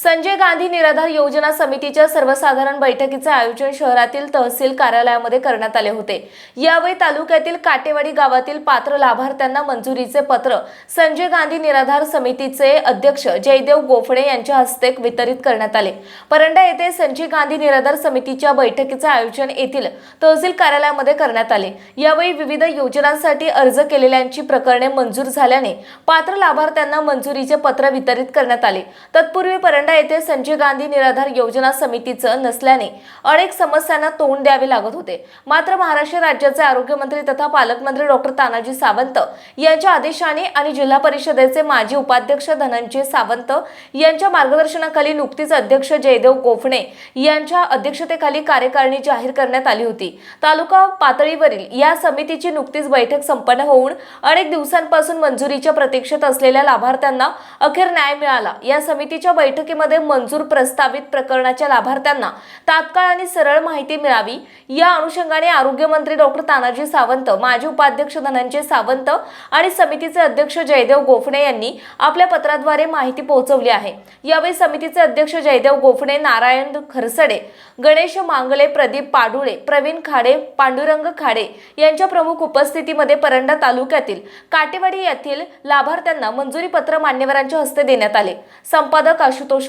संजय गांधी निराधार योजना समितीच्या सर्वसाधारण बैठकीचे आयोजन शहरातील तहसील कार्यालयामध्ये करण्यात आले होते. यावेळी तालुक्यातील काटेवाडी गावातील पात्र लाभार्थ्यांना मंजुरीचे पत्र संजय गांधी निराधार समितीचे अध्यक्ष जयदेव गोफणे यांच्या हस्ते वितरित करण्यात आले. परंडा येथे संजय गांधी निराधार समितीच्या बैठकीचे आयोजन येथील तहसील कार्यालयामध्ये करण्यात आले. यावेळी विविध योजनांसाठी अर्ज केलेल्यांची प्रकरणे मंजूर झाल्याने पात्र लाभार्थ्यांना मंजुरीचे पत्र वितरित करण्यात आले. तत्पूर्वी परंडा येथे संजय गांधी निराधार योजना समितीचं नसल्याने अनेक समस्यांना तोंड द्यावे लागत होते. मात्र महाराष्ट्र राज्याचे आरोग्यमंत्री तथा पालकमंत्री डॉक्टर तानाजी सावंत यांच्या आदेशाने आणि जिल्हा परिषदेचे माजी उपाध्यक्ष धनंजय सावंत यांच्या मार्गदर्शनाखाली नुकतीच अध्यक्ष जयदेव गोफणे यांच्या अध्यक्षतेखाली कार्यकारिणी जाहीर करण्यात आली होती. तालुका पातळीवरील या समितीची नुकतीच बैठक संपन्न होऊन अनेक दिवसांपासून मंजुरीच्या प्रतीक्षेत असलेल्या लाभार्थ्यांना अखेर न्याय मिळाला. या समितीच्या बैठकीमध्ये मंजूर प्रस्तावित प्रकरणाच्या लाभार्थ्यांना तात्काळ आणि सरळ माहिती मिळावी. या अनुषंगाने आरोग्यमंत्री डॉक्टर तानाजी सावंत माजी उपाध्यक्ष धनंजय सावंत आणि समितीचे अध्यक्ष जयदेव गोफणे यांनी आपल्या पत्राद्वारे माहिती पोहोचवली आहे. यावेळी समितीचे अध्यक्ष जयदेव गोफणे नारायण खरसडे गणेश मांगले प्रदीप पाडुळे प्रवीण खाडे पांडुरंग खाडे यांच्या प्रमुख उपस्थितीमध्ये परंडा तालुक्यातील काटेवाडी येथील लाभार्थ्यांना मंजुरी पत्र मान्यवरांच्या हस्ते देण्यात आले. संपादक आशुतोष